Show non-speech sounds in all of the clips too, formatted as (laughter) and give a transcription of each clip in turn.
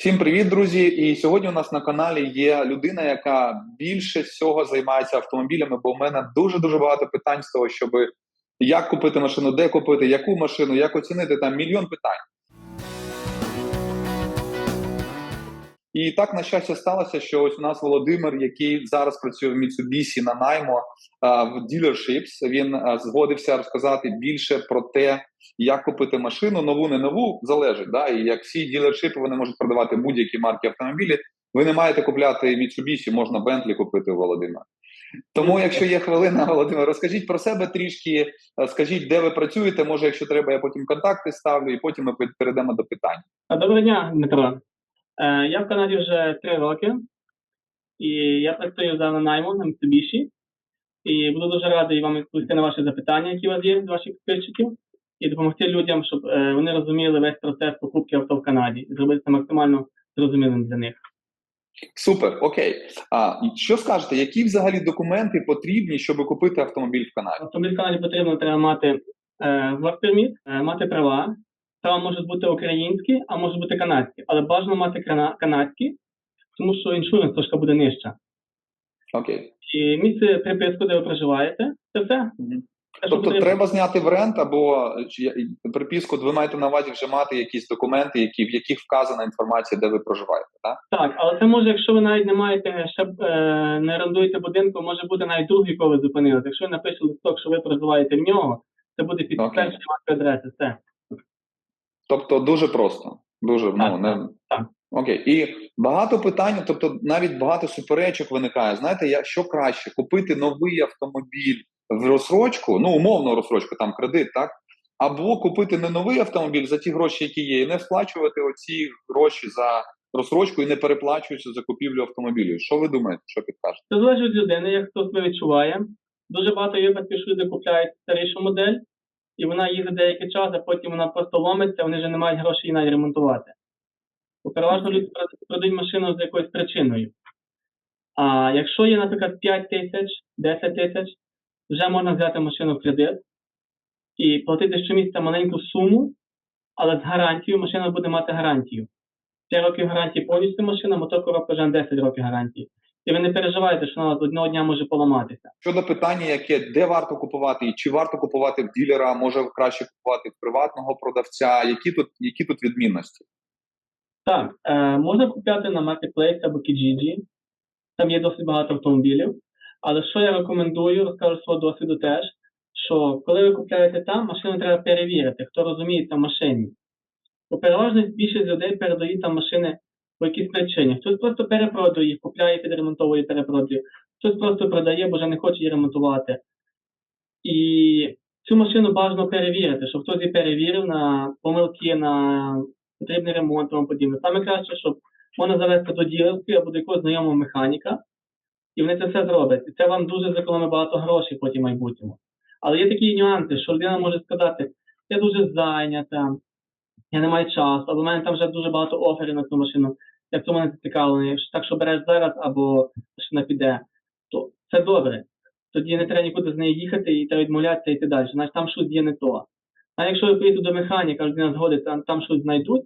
Всім привіт, друзі! І сьогодні у нас на каналі є людина, яка більше всього займається автомобілями, бо в мене дуже дуже багато питань з того, щоб як купити машину, де купити, яку машину, як оцінити там мільйон питань. І так, на щастя, сталося, що ось у нас Володимир, який зараз працює в Mitsubishi на наймо в dealerships, Він згодився розказати більше про те, як купити машину, нову, не нову, залежить. Да? І як всі ділершипи, вони можуть продавати будь-які марки автомобілі. Ви не маєте купляти Mitsubishi, можна Bentley купити у Володимира. Тому, якщо є хвилина, (laughs) Володимир, розкажіть про себе трішки, скажіть, де ви працюєте. Може, якщо треба, я потім контакти ставлю, і потім ми перейдемо до питань. Доброго дня, Дмитро. Е, я в Канаді вже три роки, і я працюю за найму на Mitsubishi. І буду дуже радий вам відповісти на ваші запитання, які у вас є з ваших підписчиків, і допомогти людям, щоб е, вони розуміли весь процес покупки авто в Канаді і зробити це максимально зрозумілим для них. Супер, окей. А що скажете, які взагалі документи потрібні, щоб купити автомобіль в Канаді? Автомобіль в Канаді потрібно треба мати е, перміт, е, мати права. Права можуть бути українські, а можуть бути канадські, але бажано мати канадські, тому що іншуренс трошки буде нижча. Окей. І місце приписку, де ви проживаєте, це все. Угу. Тобто потрібно. треба зняти в рент або приписку, ви маєте на увазі вже мати якісь документи, які, в яких вказана інформація, де ви проживаєте, так? Так, але це може, якщо ви навіть не маєте, ще е, не орендуєте будинку, може бути навіть другий, коли зупинили. Якщо ви напишете листок, що ви проживаєте в нього, це буде підтвердження вашої адреси. Все. Тобто дуже просто. Дуже так, ну не так. окей. І багато питань, тобто навіть багато суперечок виникає. Знаєте, я що краще купити новий автомобіль в розсрочку, ну умовно розсрочку, там кредит, так або купити не новий автомобіль за ті гроші, які є, і не сплачувати оці гроші за розсрочку і не переплачуючи за купівлю автомобілю. Що ви думаєте? Що підкажете? Це залежить від людини, як хто себе відчуває. Дуже багато випадків, що люди купляють старішу модель і вона їздить деякий час, а потім вона просто ломиться, вони вже не мають грошей її навіть ремонтувати. Бо переважно люди продають машину з якоюсь причиною. А якщо є, наприклад, 5 тисяч, 10 тисяч, вже можна взяти машину в кредит і платити щомісяця маленьку суму, але з гарантією машина буде мати гарантію. 5 років гарантії повністю машина, мотор коробка вже на 10 років гарантії. І ви не переживаєте, що вона одного дня може поламатися. Щодо питання, яке де варто купувати, і чи варто купувати в ділера, може краще купувати в приватного продавця. Які тут які тут відмінності? Так, е, можна купляти на Marketplace або Kijiji. Там є досить багато автомобілів. Але що я рекомендую, розкажу свого досвіду теж, що коли ви купляєте там, машину треба перевірити, хто розуміється в машині. Бо переважно більшість людей передають там машини по якійсь причині. Хтось просто перепродує їх, купляє, підремонтовує, перепродує. Хтось просто продає, бо вже не хоче її ремонтувати. І цю машину бажано перевірити, щоб хтось її перевірив на помилки, на потрібний ремонт тому подібне. Саме краще, щоб можна завести до ділерської або до якогось знайомого механіка, і вони це все зроблять. І це вам дуже зекономить багато грошей потім в майбутньому. Але є такі нюанси, що людина може сказати, я дуже зайнята, я не маю часу, або в мене там вже дуже багато оферів на цю машину як то мене зацікавлений, так що береш зараз або машина піде, то це добре. Тоді не треба нікуди з нею їхати і треба відмовлятися і йти далі. Значить там щось є не то. А якщо ви поїдете до механіка, людина згодиться, там, там щось знайдуть,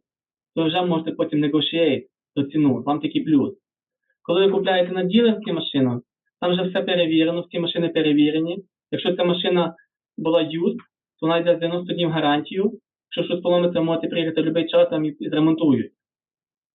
то вже можете потім negotiate до ціну, вам такий плюс. Коли ви купляєте на ділерську машину, там вже все перевірено, всі машини перевірені. Якщо ця машина була used, то вона йде 90 днів гарантію. Якщо щось поломиться, можете приїхати в будь-який час там і зремонтують.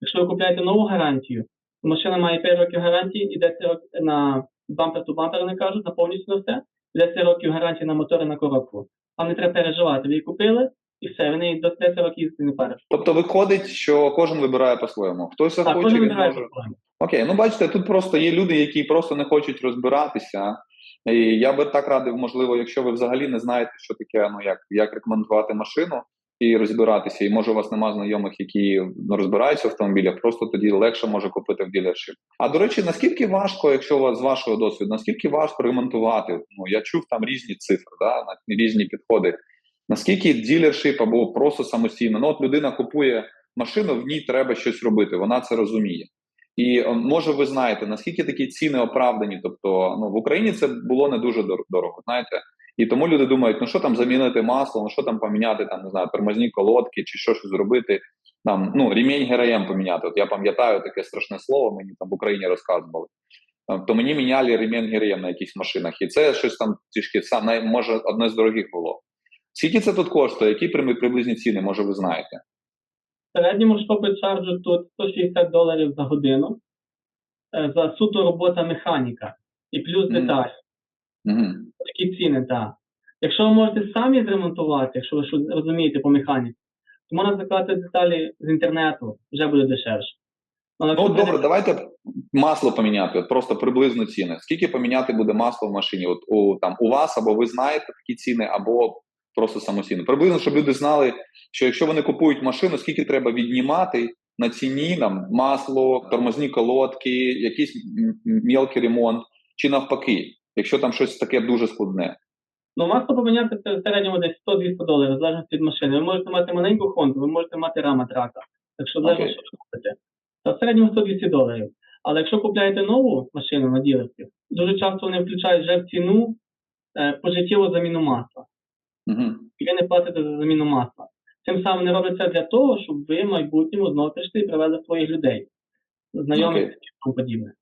Якщо ви купляєте нову гарантію, то машина має 5 років гарантії і 10 років на бампер ту бампер, вони кажуть, на повністю на все, 10 років гарантії на мотор і на коробку. Вам не треба переживати, ви її купили. І все, вони до 10 років їздити не париш. Тобто виходить, що кожен вибирає по-своєму. Хтось так, хоче, кожен він може. по-своєму. Окей, ну бачите, тут просто є люди, які просто не хочуть розбиратися. І я би так радив, можливо, якщо ви взагалі не знаєте, що таке, ну як як рекомендувати машину, і розбиратися. І може у вас нема знайомих, які ну, розбираються в автомобілях, просто тоді легше може купити в ділершіп. А до речі, наскільки важко, якщо у вас з вашого досвіду, наскільки важко ремонтувати? Ну я чув там різні цифри, да, різні підходи. Наскільки ділершип або просто самостійно? Ну от людина купує машину, в ній треба щось робити, вона це розуміє. І може ви знаєте, наскільки такі ціни оправдані? Тобто, ну в Україні це було не дуже дорого. Знаєте, і тому люди думають, ну що там замінити масло, ну що там поміняти, там не знаю, тормозні колодки чи що щось зробити. там, ну, ремінь ГРМ поміняти. От я пам'ятаю таке страшне слово, мені там в Україні розказували. Е, То мені міняли ремінь ГРМ на якихось машинах, і це щось там трішки сам може одне з дорогих було. Скільки це тут коштує? Які при- приблизні ціни, може, ви знаєте? В середньому штопи чарджу тут 160 доларів за годину е, за суто робота механіка і плюс деталі. Угу. Такі ціни, так. Якщо ви можете самі зремонтувати, якщо ви щось розумієте по механіці, то можна заклати деталі з інтернету, вже буде дешевше. Але Ну, якщо ви добре, давайте масло поміняти, от просто приблизно ціни. Скільки поміняти буде масло в машині? От у там у вас або ви знаєте такі ціни, або просто самостійно. Приблизно, щоб люди знали, що якщо вони купують машину, скільки треба віднімати на ціні нам масло, тормозні колодки, якийсь м- м- мілкий ремонт, чи навпаки, якщо там щось таке дуже складне. Ну, масло поміняти це в середньому десь 100-200 доларів, в залежності від машини. Ви можете мати маленьку Honda, ви можете мати рама трака. Так що залежно, що купите. Та в середньому 100-200 доларів. Але якщо купляєте нову машину на ділерці, дуже часто вони включають вже в ціну е, пожиттєву заміну масла. Угу. І ви не платите за заміну масла. Тим самим не роблять це для того, щоб ви в майбутньому знову прийшли і привезли своїх людей, знайомих Окей. і тому подібне.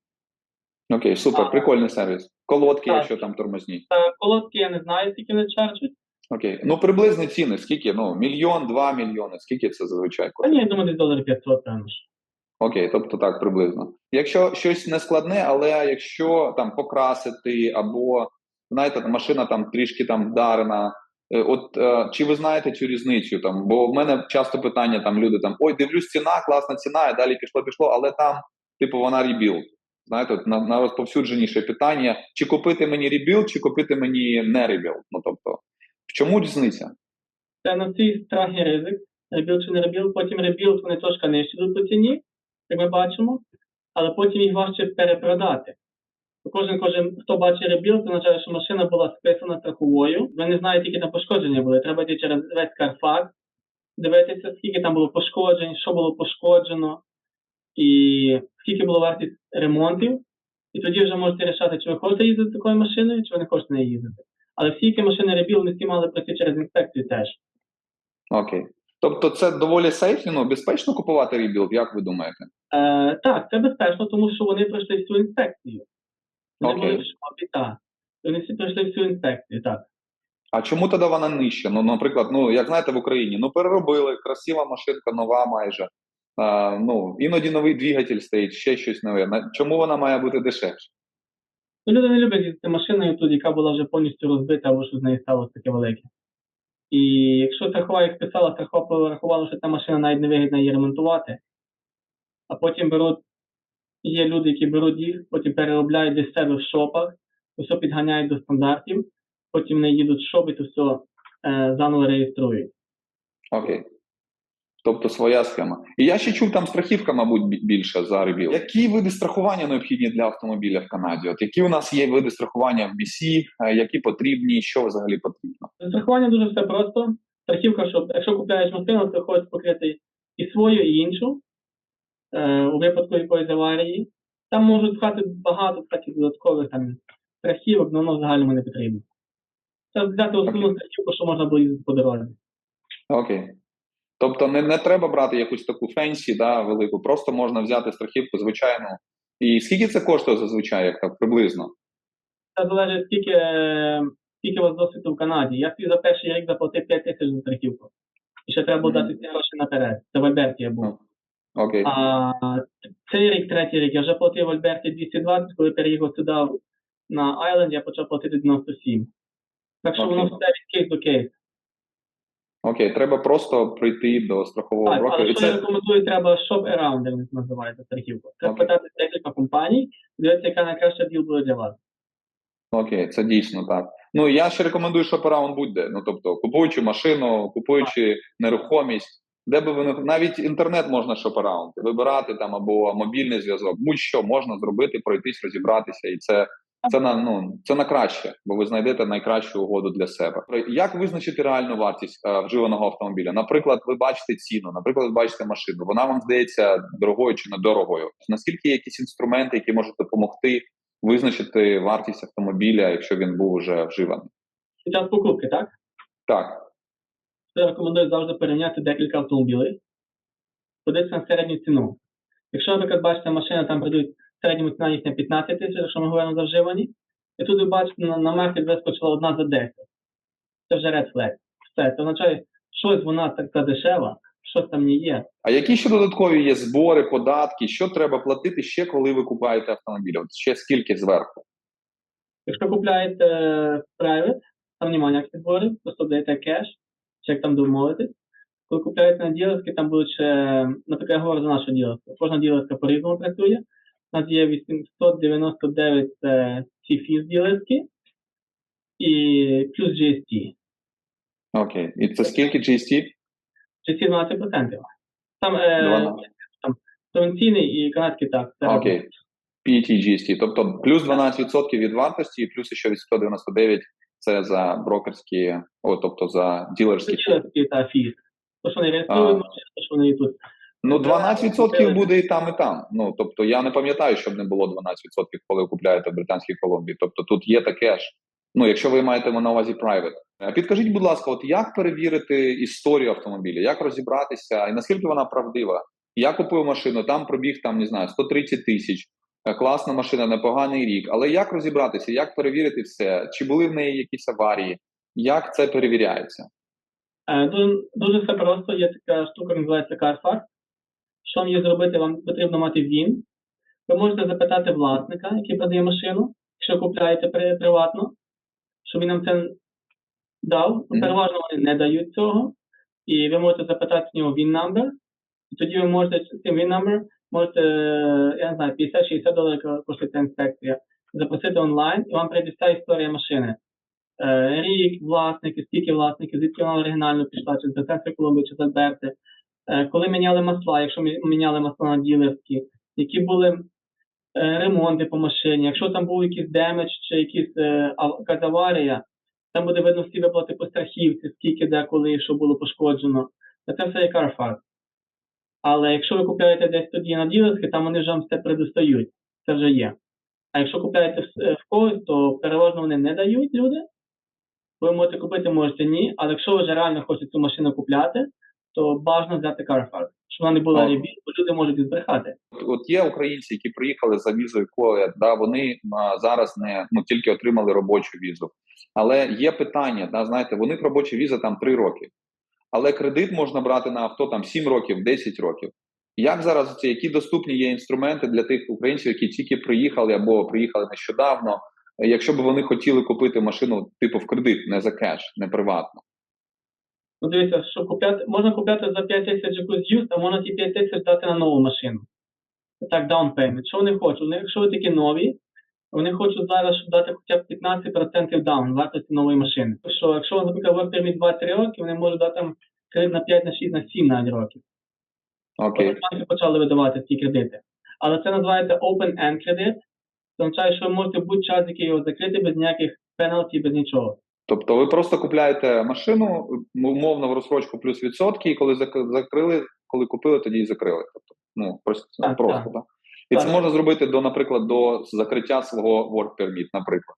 Окей, супер, А. прикольний сервіс. Колодки, Так. якщо там тормозні. Колодки я не знаю, скільки вони чарджуть. Окей. Ну, приблизні ціни, скільки? Ну, мільйон, два мільйони. Скільки це зазвичай Та ні, я думаю, десь доларів 500, певно. ж. Окей, тобто так, приблизно. Якщо щось не складне, але якщо там покрасити, або знаєте, машина там трішки там вдарена. е, От е, чи ви знаєте цю різницю? Там, бо в мене часто питання там люди там ой, дивлюсь, ціна, класна ціна, і далі пішло, пішло, але там, типу, вона ребілд. Знаєте, от на, на розповсюдженіше питання: чи купити мені ребілд, чи купити мені не ребілд? Ну тобто, в чому різниця? Це на цій страх і ризик. Ребілд чи не ребілд, потім ребілд вони трошки нижче йдуть по ціні, як ми бачимо, але потім їх важче перепродати. Кожен, кожен, хто бачить ребілд, це означає, що машина була списана страховою. Ви не знаєте, які там пошкодження були. Треба йти через весь Carfax, дивитися, скільки там було пошкоджень, що було пошкоджено, і скільки було вартість ремонтів. І тоді вже можете рішати, чи ви хочете їздити такою машиною, чи ви не хочете нею їздити. Але всі, які машини ребіл, вони всі мали пройти через інспекцію теж. Окей. Тобто, це доволі сейфі, ну безпечно купувати ребілд, як ви думаєте? Е, так, це безпечно, тому що вони пройшли всю інспекцію. Вони Окей. були в шопі, так. Вони всі пройшли всю інспекцію, так. А чому тоді вона нижча? Ну, наприклад, ну як знаєте, в Україні ну переробили, красива машинка, нова майже. А, ну іноді новий двигатель стоїть, ще щось нове. Чому вона має бути дешевша? Ну, люди не люблять їздити машиною тут, яка була вже повністю розбита, або що з нею сталося таке велике. І якщо страхова, як писала, страхова порахувала, що ця машина навіть не вигідно її ремонтувати, а потім беруть, є люди, які беруть їх, потім переробляють десь себе в шопах, все підганяють до стандартів, потім вони їдуть в шоп і то все е, заново реєструють. Окей. Тобто своя схема. І я ще чув, там страхівка, мабуть, бі- більша за ребіл. Які види страхування необхідні для автомобіля в Канаді? От які у нас є види страхування в BC, е, які потрібні, що взагалі потрібно? Страхування дуже все просто. Страхівка, що якщо купляєш машину, то хочеш покрити і свою, і іншу е, у випадку якоїсь аварії. Там можуть стати багато таких додаткових там страхівок, але воно в загальному не потрібно. Це взяти основну страхівку, що можна було їздити по дорозі. Окей. Тобто не, не треба брати якусь таку фенсі, да, велику, просто можна взяти страхівку звичайну. І скільки це коштує зазвичай, як так приблизно? Це залежить, скільки, скільки у вас досвіду в Канаді. Я собі за перший рік заплатив 5 тисяч за страхівку. І ще треба було дати ці гроші наперед. Це в Альберті я був. Окей. А цей рік, третій рік, я вже платив в Альберті 220, коли переїхав сюди на Айленд, я почав платити 97. Так що воно все від кейс до кейс. Окей, треба просто прийти до страхового Так, брокера. але І що я рекомендую, треба shop around, як це називається страхівку. Треба Окей. питати декілька компаній, дивитися, яка найкраща діл буде для вас. окей, це дійсно так. Ну я ще рекомендую, що аround будь-де. Ну тобто, купуючи машину, купуючи нерухомість, де би ви не навіть інтернет можна шопараунди, вибирати там або мобільний зв'язок, будь-що можна зробити, пройтись, розібратися, і це. Це на ну це на краще, бо ви знайдете найкращу угоду для себе. Як визначити реальну вартість е, вживаного автомобіля? Наприклад, ви бачите ціну, наприклад, ви бачите машину. Вона вам здається дорогою чи недорогою. Наскільки є якісь інструменти, які можуть допомогти визначити вартість автомобіля, якщо він був уже вживаний? Під час покупки, так? Так, я рекомендую завжди порівняти декілька автомобілів. подивитися на середню ціну. Якщо, наприклад, бачите, машина там продають в середньому ціна їхня 15 тисяч, якщо ми говоримо за вживані, і тут ви бачите, на, на маркет вискочила одна за 10. Це вже red flag. Все, це означає, щось вона така дешева, щось там не є. А які ще додаткові є збори, податки? Що треба платити ще, коли ви купуєте автомобіль? От ще скільки зверху? Якщо купляєте е, private, там немає ніяких зборів, просто даєте кеш, чи як там домовитись. Коли купляєте на ділерські, там будуть ще, наприклад, я говорю за нашу ділерську. Кожна ділерська по-різному працює. У нас є 899 це ці фіз ділерські і плюс GST. Окей. І це скільки GST? GST 12%. Там е, 12. там провінційний і канадський так. це Окей. PET GST. Тобто плюс 12% від вартості, і плюс ще 199 це за брокерські, о, тобто за Це ділерські. ділерські та фіз. То, що вони реєструють, А. то, що вони і тут. Ну, Да, 12% буде і там, і там. Ну, тобто, я не пам'ятаю, щоб не було 12%, коли ви купляєте в Британській Колумбії. Тобто тут є таке ж. Ну, якщо ви маєте на увазі private. Е, Підкажіть, будь ласка, от як перевірити історію автомобіля, як розібратися, і наскільки вона правдива? Я купив машину, там пробіг там, не знаю, 130 тисяч. Е, Класна машина, непоганий рік. Але як розібратися, як перевірити все? Чи були в неї якісь аварії? Як це перевіряється? Е, Дуже, дуже все просто. Є така штука, називається CarFax. Що є зробити? Вам потрібно мати ВІН. Ви можете запитати власника, який продає машину, якщо купляєте приватно, щоб він нам це дав. Переважно вони не дають цього. І ви можете запитати в нього VIN number. І тоді ви можете цим VIN number, можете, е, я не знаю, 50-60 доларів коштує ця інспекція, запросити онлайн, і вам прийде вся історія машини. Е, рік, власники, скільки власників, звідки вона оригінально пішла, чи з Британської Колумбії, чи з Альберти, коли міняли масла, якщо мі- міняли масла на ділерські, які були е, ремонти по машині, якщо там був якийсь демедж чи якийсь, е, якась аварія, там буде видно всі виплати по страхівці, скільки де, коли, що було пошкоджено. Це все є Carfax. Але якщо ви купляєте десь тоді на ділерське, там вони ж вам все предостають. Це вже є. А якщо купляєте в, е, в когось, то переважно вони не дають люди. Ви можете купити, можете ні. Але якщо ви вже реально хочете цю машину купляти, то бажано взяти Carfax, щоб вона не була Ага. ребіт, бо люди можуть збрехати. От є українці, які приїхали за візою COVID, да, вони а, зараз не ну тільки отримали робочу візу. Але є питання, да, знаєте, в них робоча віза там 3 роки. Але кредит можна брати на авто там 7 років, 10 років. Як зараз це, які доступні є інструменти для тих українців, які тільки приїхали або приїхали нещодавно, якщо б вони хотіли купити машину типу в кредит, не за кеш, не приватно? Ну, дивіться, що купляти, можна купляти за 5 тисяч якусь юз, а можна ті 5 тисяч дати на нову машину. Так, down payment. Що вони хочуть? Вони, якщо ви такі нові, вони хочуть зараз щоб дати хоча б 15% down вартості нової машини. Що, якщо, наприклад, work permit 2-3 роки, вони можуть дати там кредит на 5, на 6, на 7 навіть років. Окей. Банки почали видавати ці кредити. Але це називається open-end кредит. Це означає, що ви можете будь-час, який його закрити без ніяких пеналті, без нічого. Тобто ви просто купляєте машину, умовно в розсрочку плюс відсотки, і коли закрили, коли купили, тоді і закрили. Тобто, ну просто Так, просто, так. так. І Так. це можна зробити до, наприклад, до закриття свого work permit, наприклад,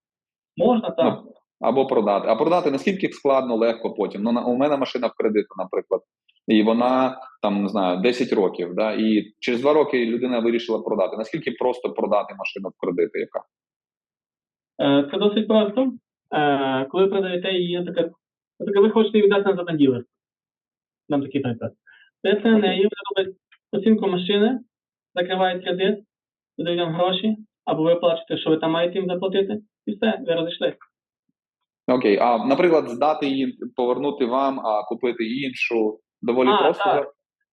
Можна так. Ну, або продати. А продати наскільки складно, легко потім. Ну на у мене машина в кредиту, наприклад, і вона там не знаю 10 років. Да, і через 2 роки людина вирішила продати. Наскільки просто продати машину в кредити? Яка Е, Це досить просто. Е, Коли ви продаєте її, наприклад, наприклад, ви хочете її віддати назад на ділер. Нам такий приклад. На неї, вони роблять оцінку машини, закривають кредит, вам гроші, або ви плачете, що ви там маєте їм заплатити, і все, ви розійшлися. окей? А наприклад, здати її, повернути вам, а купити іншу доволі А, просто. так.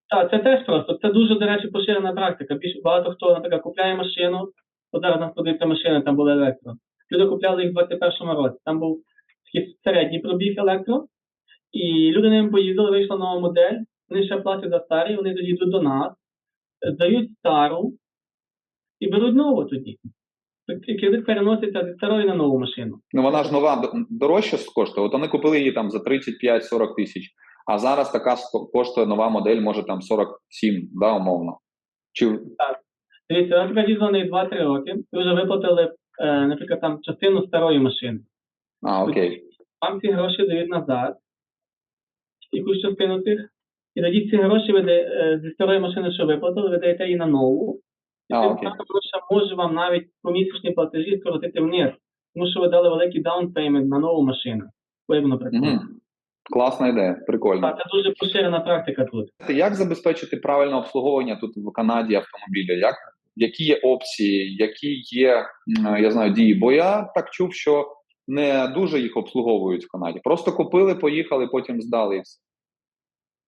Так, це теж просто. Це дуже, до речі, поширена практика. Більш багато хто, наприклад, купляє машину. От зараз нам подивиться машини, там були електро. Люди купляли їх в 21-му році. Там був такий середній пробіг електро, і люди ним поїздили, вийшла нова модель. Вони ще платять за старі, вони тоді йдуть до нас, дають стару і беруть нову тоді. Кредит переноситься зі старої на нову машину. Ну вона ж нова д- дорожче коштує. От вони купили її там за 35-40 тисяч. А зараз така коштує нова модель, може там 47, да, умовно. Чи Дивіться, наприклад, їздили на неї 2-3 роки, ви вже виплатили, наприклад, там частину старої машини. а, окей. Вам ці гроші дають назад, якусь частину цих І тоді ці гроші ви де- е, зі старої машини, що виплатили, ви даєте її на нову. І А, тим окей. гроші може вам навіть помісячні платежі скоротити вниз, тому що ви дали великий даун пеймент на нову машину. Як воно працює. Класна ідея, прикольно. Так, це дуже поширена практика тут. Як забезпечити правильне обслуговування тут в Канаді автомобіля? Як, які є опції, які є, я знаю, дії? Бо я так чув, що не дуже їх обслуговують в Канаді. Просто купили, поїхали, потім здали і все.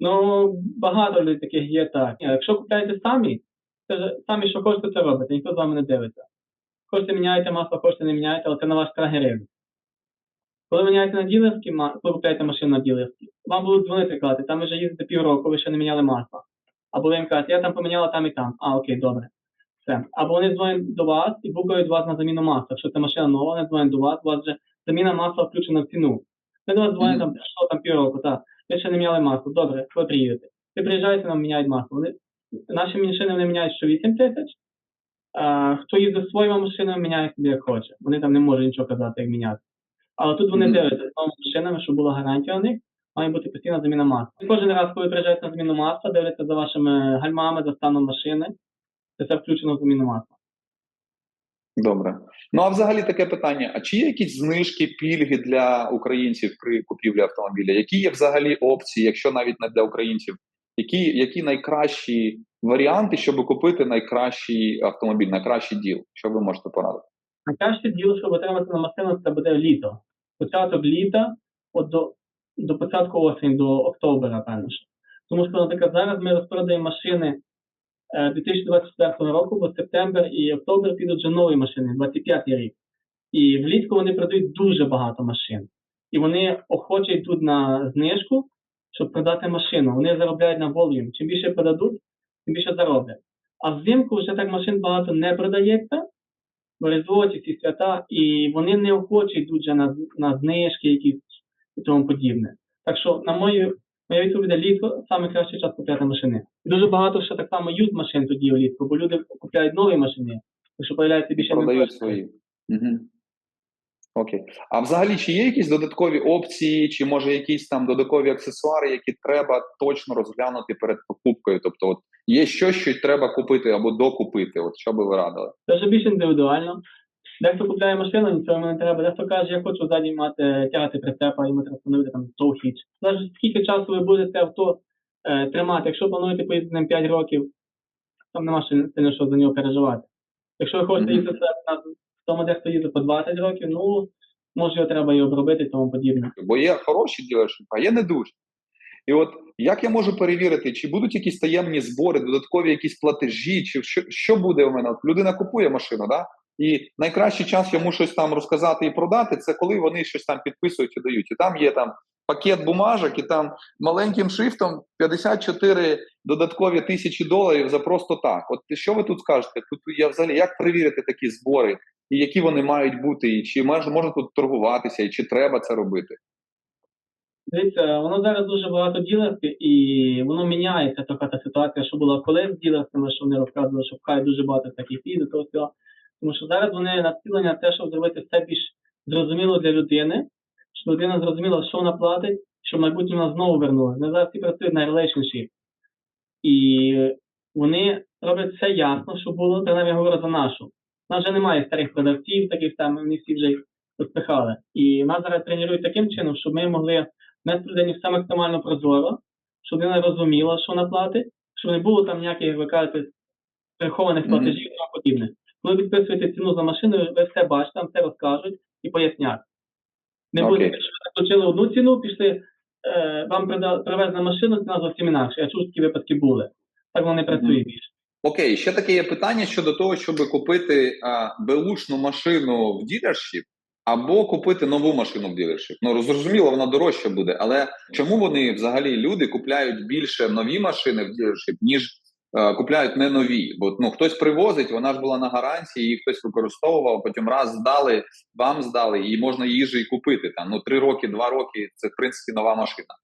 Ну, багато людей таких є так. Якщо купляєте самі, це ж самі, що хочете, це робите, ніхто з вами не дивиться. Хочете міняєте масло, хочете не міняєте, але це на ваш страх гривень. Коли міняєте на ділерські, коли купляєте машину на ділерські, вам будуть дзвонити казати, там вже їздите півроку, ви ще не міняли масло. Або ви їм кажете, я там поміняла там і там. А, окей, добре. Все. Або вони дзвонять до вас і букають вас на заміну масла. Якщо це машина нова, вони дзвонять до вас, у вас вже заміна масла включена в ціну. Вони до вас дзвонять там, пройшло там півроку, так. Ви ще не міняли масло. Добре, ви приїдете. Ви приїжджаєте, нам міняють масло. Вони, наші машини вони міняють що 8 тисяч. А, хто їздить своїми машинами, міняє собі як хоче. Вони там не можуть нічого казати, як міняти. Але тут вони дивляться з новими машинами, щоб була гарантія на них, має бути постійна заміна масла. Кожен раз, коли приїжджаєте на заміну масла, дивляться за вашими гальмами, за станом машини. Це все включено в заміну масла. Добре. Ну а взагалі таке питання: а чи є якісь знижки, пільги для українців при купівлі автомобіля? Які є взагалі опції, якщо навіть не для українців? Які, які найкращі варіанти, щоб купити найкращий автомобіль, найкращий діл? Що ви можете порадити? Найкраще діло, щоб отримати на машину, це буде літо. Початок літа, от до, до початку осені, до октября, певно. що. Тому що, наприклад, зараз ми розпродаємо машини 2024 року, бо септембр і октябрь підуть вже нові машини, 25 рік. І влітку вони продають дуже багато машин. І вони охоче йдуть на знижку, щоб продати машину. Вони заробляють на волюм. Чим більше продадуть, тим більше зароблять. А взимку вже так машин багато не продається, в Різдво ці свята, і вони не охоче йдуть вже на, на знижки якісь і тому подібне. Так що, на мою, моя відповідь буде літко саме кращий час купляти машини. І дуже багато ще так само юз машин тоді влітку, бо люди купляють нові машини, тому що появляється більше Продають свої. Угу. Окей. А взагалі, чи є якісь додаткові опції, чи може якісь там додаткові аксесуари, які треба точно розглянути перед покупкою? Тобто, от є щось, що треба купити або докупити? От що би ви радили? Це вже більш індивідуально. Дехто купляє машину, йому не треба. Дехто каже, я хочу ззаді мати тягати прицепа, треба встановити там довгіч. Залежить, скільки часу ви будете авто тримати. Якщо плануєте поїздити ним 5 років, там нема сильно що за нього переживати. Якщо ви хочете їздити на в тому, дехто їздить по 20 років, ну може його треба і обробити і тому подібне. Бо є хороші ділершипи, а є не дуже. І от як я можу перевірити, чи будуть якісь таємні збори, додаткові якісь платежі, чи що, що буде у мене? От людина купує машину, да? і найкращий час йому щось там розказати і продати, це коли вони щось там підписують і дають. І там є там пакет бумажок, і там маленьким шрифтом 54 додаткові тисячі доларів за просто так. От що ви тут скажете? Тут я взагалі як перевірити такі збори, і які вони мають бути, і чи може, можна тут торгуватися, і чи треба це робити? Дивіться, воно зараз дуже багато ділерських, і воно міняється така та ситуація, що була колись з ділерськими, що вони розказували, що пхають дуже багато таких фіз, того всього. Тому що зараз вони націлення те, щоб зробити все більш зрозуміло для людини, щоб людина зрозуміла, що вона платить, щоб в майбутньому вона знову вернула. Вони зараз всі працюють на relationship. І вони роблять все ясно, щоб було, принаймні я говорю за нашу. У нас вже немає старих продавців, таких там, вони всі вже їх розпихали. І нас зараз тренують таким чином, щоб ми могли нести людині все максимально прозоро, щоб людина розуміла, що вона платить, щоб не було там ніяких, як ви кажете, прихованих платежів і тому подібне. Коли підписуєте ціну за машину, ви все бачите, вам все розкажуть і пояснять. Не буде, Окей. що ви одну ціну, пішли, е, вам привезли машину, ціна зовсім інакша. Я чув, такі випадки були. Так воно не працює Мгм. більше. Окей, ще таке є питання щодо того, щоб купити а, беушну машину в ділершіп або купити нову машину в ділершіп. Ну зрозуміло, вона дорожча буде, але чому вони взагалі люди купляють більше нові машини в ділершіп, ніж купляють не нові? Бо ну хтось привозить, вона ж була на гарантії, її хтось використовував, потім раз здали, вам здали, і можна її же і купити. Там ну три роки, два роки це в принципі нова машина.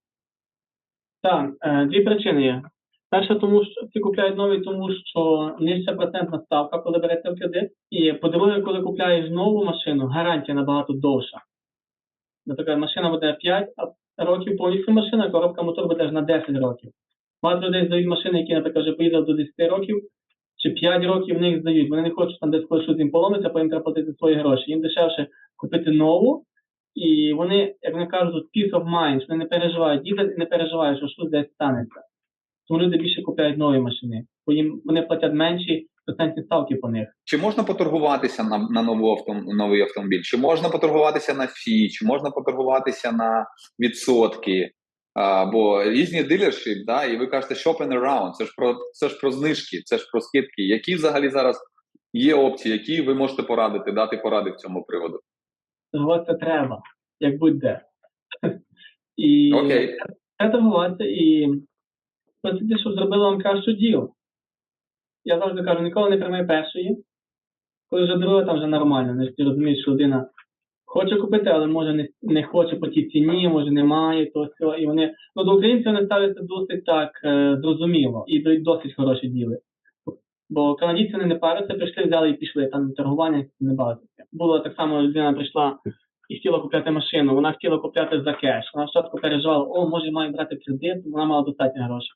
Так, е, дві причини є. Перше, тому що всі купляють нові, тому що нижча процентна ставка, коли берете в кредит. І по-друге, коли купляєш нову машину, гарантія набагато довша. Наприклад, машина буде 5 років повністю машина, коробка мотор буде аж на 10 років. Багато людей здають машини, які, наприклад, вже поїздили до 10 років, чи 5 років в них здають. Вони не хочуть там десь коли щось їм поломиться, потім треба платити свої гроші. Їм дешевше купити нову, і вони, як вони кажуть, peace of mind, вони не переживають, їздять і не переживають, що щось десь станеться. Тому люди більше купляють нові машини, бо їм вони платять менші процентні ставки по них. Чи можна поторгуватися на, на нову автом, новий автомобіль? Чи можна поторгуватися на фі, чи можна поторгуватися на відсотки? А, бо різні дилершіп, да, і ви кажете, shopping around, це ж про це ж про знижки, це ж про скидки. Які взагалі зараз є опції, які ви можете порадити, дати поради в цьому приводу? Торгуватися треба, як будь-де. (laughs) І Окей. треба торгуватися і просити, щоб зробили вам кращу діл. Я завжди кажу, ніколи не приймай першої. Коли вже друге, там вже нормально. Не ти розумієш, що людина хоче купити, але може не, не хоче по тій ціні, може немає, то все. І вони ну, до українців вони ставляться досить так е, зрозуміло і дають досить хороші діли. Бо канадійці вони не паряться, прийшли, взяли і пішли. Там торгування не бавиться. Було так само, людина прийшла і хотіла купляти машину. Вона хотіла купляти за кеш. Вона спочатку переживала, о, може має брати кредит, вона мала достатньо грошей.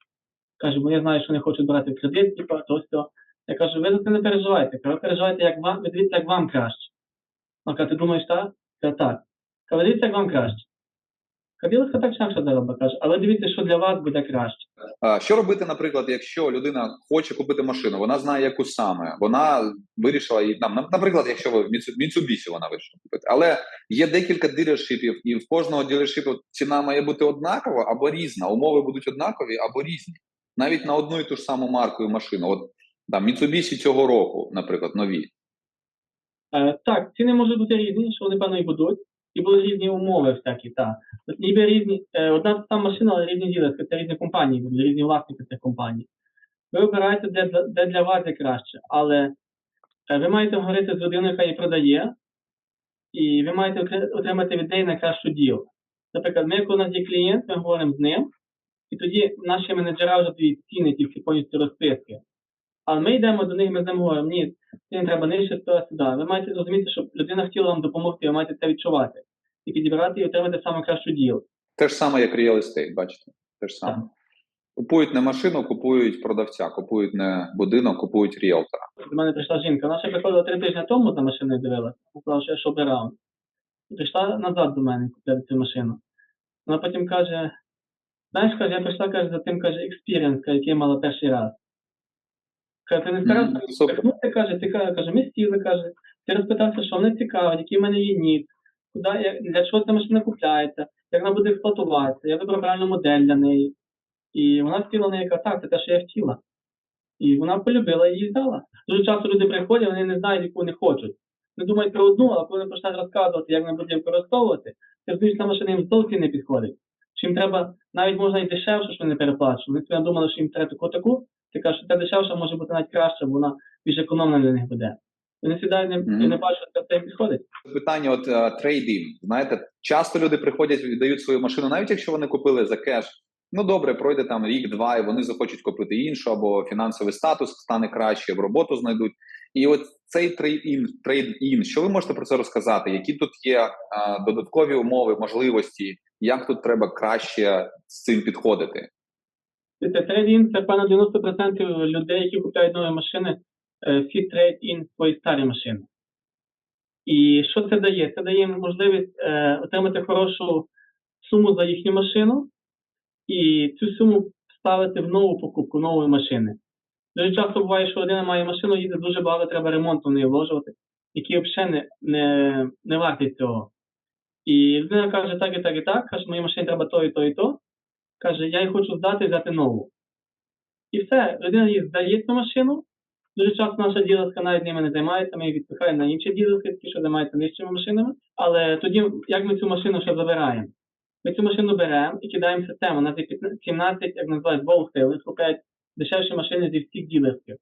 Каже, бо я знаю, що не хочуть брати кредит, типу, то все. Я кажу, ви за це не переживайте. Ви переживайте, як вам, ви дивіться, як вам краще. Вона каже, ти думаєш так? Я так. Каже, дивіться, як вам краще. Каділка так часто заробить, каже, але дивіться, що для вас буде краще. Що робити, наприклад, якщо людина хоче купити машину, вона знає, яку саме, вона вирішила і нам, наприклад, якщо ви Mitsubishi вона вирішила купити, але є декілька дилершипів, і в кожного дилершипу ціна має бути однакова або різна. Умови будуть однакові або різні, навіть на одну і ту ж саму марку і машину. От там Mitsubishi цього року, наприклад, нові. Е, так, ціни можуть бути різні, що вони певно і будуть. І були різні умови всякі, так. Ніби різні, е, одна та сама машина, але різні ділерські, це різні компанії, будуть, різні власники цих компаній. Ви обираєте, де, де для вас є краще, але е, ви маєте говорити з людиною, яка її продає, і ви маєте отримати від неї найкращу діл. Наприклад, ми, коли у нас є клієнт, ми говоримо з ним, і тоді наші менеджера вже дають ціни, ті всі повністю розписки. Але ми йдемо до них, ми з ним говоримо, ні, ціни треба нижче, туди, сюди. Ви маєте зрозуміти, що людина хотіла вам допомогти, ви маєте це відчувати. І підібрати і отримати саме кращу діл. Те ж саме, як real estate, бачите? Те ж саме. Так. Купують не машину, купують продавця, купують не будинок, купують ріелтора. До мене прийшла жінка. Вона ще приходила три тижні тому за машиною дивилася. Сказала, що я шоп раунд. І прийшла назад до мене купляти цю машину. Вона потім каже: знаєш, каже, я прийшла каже, за тим каже, експірієнс, який я мала перший раз. Каже, ти не старався Мгм, супер. Ну, ти каже, ти каже, ми сіли, каже, ти розпитався, що мене цікавить, який в мене є ніт, куди, я- для чого ця машина купляється, як вона буде експлуатуватися, я вибрав правильну модель для неї. І вона в неї каже, так, це те, що я хотіла. І вона полюбила і її взяла. Дуже часто люди приходять, вони не знають, яку вони хочуть. Вони думають про одну, а коли вони почнуть розказувати, як вони будуть її використовувати, ти розумієш, ця машина їм зовсім не підходить. Що їм треба, навіть можна і дешевше, що вони переплачують. Вони думали, що їм треба таку таку, ти кажеш, що ця дешевша може бути навіть краще, бо вона більш економна для них буде. Вони сідають не, Мгм. і не бачать, що це їм підходить. Питання: от трейдін. Знаєте, часто люди приходять, віддають свою машину, навіть якщо вони купили за кеш. Ну добре, пройде там рік-два, і вони захочуть купити іншу, або фінансовий статус стане краще, або роботу знайдуть. І от цей трейд-ін, трейд-ін, що ви можете про це розказати? Які тут є а, додаткові умови, можливості, як тут треба краще з цим підходити? Трейд-ін, це певно 90% людей, які купляють нові машини, е, всі трейд-ін свої старі машини. І що це дає? Це дає їм можливість е, отримати хорошу суму за їхню машину і цю суму ставити в нову покупку нової машини. Дуже часто буває, що людина має машину, їде дуже багато, треба ремонту в неї вложувати, який взагалі не, не, не вартий цього. І людина каже, так і так, і так, каже, моїй машині треба то і то і то. Каже, я її хочу здати взяти нову. І все, людина її здає цю машину. Дуже часто наша ділерська навіть ними не займається, ми її відпихаємо на інші ділерські, ті, що займаються нижчими машинами. Але тоді, як ми цю машину ще забираємо? Ми цю машину беремо і кидаємо в систему. У нас є 15 17, як називають, волсейли, шукають дешевші машини зі всіх ділерських.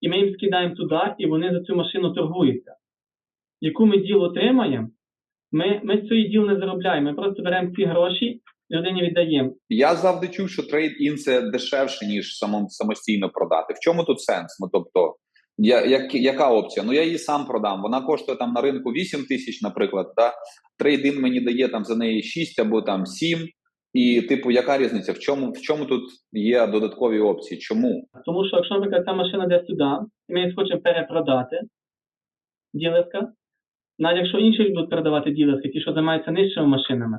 І ми їм скидаємо туди, і вони за цю машину торгуються. Яку ми діл отримаємо, ми, ми з діл не заробляємо. Ми просто беремо ці гроші, людині віддаємо. Я завжди чув, що трейд-ін це дешевше, ніж само, самостійно продати. В чому тут сенс? Ну тобто, я, як, яка опція? Ну я її сам продам. Вона коштує там на ринку 8 тисяч, наприклад. Да? Трейд-ін мені дає там за неї 6 або там 7. І, типу, яка різниця? В чому, в чому тут є додаткові опції? Чому? Тому що якщо, наприклад, ця машина йде сюди, і ми її хочемо перепродати ділерська, навіть якщо інші будуть передавати ділерські, ті, що займаються нижчими машинами,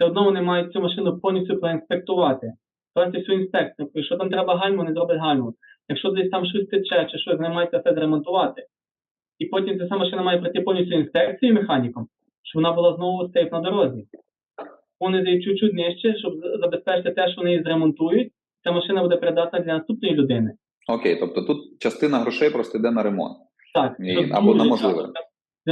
все одно вони мають цю машину повністю проінспектувати. Провести всю інспекцію. Якщо там треба гальму, вони зроблять гальму. Якщо десь там щось тече чи щось, вони мають це все зремонтувати. І потім ця сама машина має пройти повністю інспекцію механіком, щоб вона була знову сейф на дорозі. Вони дають чуть-чуть нижче, щоб забезпечити те, що вони її зремонтують, ця машина буде придатна для наступної людини. Окей, тобто тут частина грошей просто йде на ремонт. Так, це або дуже неможливо.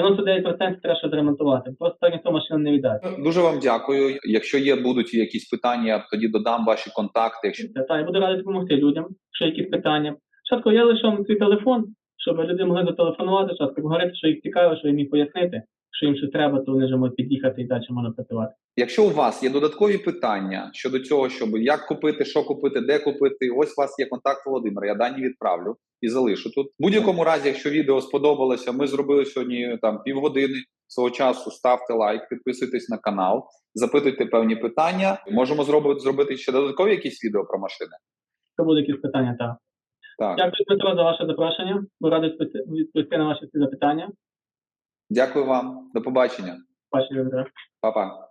Часто. 99% треба щось ремонтувати. Просто так ніхто машину не віддасть. Дуже вам дякую. Якщо є будуть якісь питання, тоді додам ваші контакти. Якщо Та, я буду радий допомогти людям, якщо якісь питання. Спочатку я лишив свій телефон, щоб люди могли зателефонувати, щоб говорити, що їх цікаво, що їм міг пояснити. Якщо їм щось треба, то вони вже можуть під'їхати і далі можна працювати. Якщо у вас є додаткові питання щодо цього, щоб як купити, що купити, де купити, ось у вас є контакт Володимира. Я дані відправлю і залишу тут. В будь-якому разі, якщо відео сподобалося, ми зробили сьогодні там півгодини свого часу. Ставте лайк, підписуйтесь на канал, запитуйте певні питання. Можемо зробити зробити ще додаткові якісь відео про машини. Це будуть якісь питання, так. Так, Дякую, Дмитро, за ваше запрошення. Радий відповісти- відповісти на ваші всі запитання. Дякую вам, до побачення. Па-па.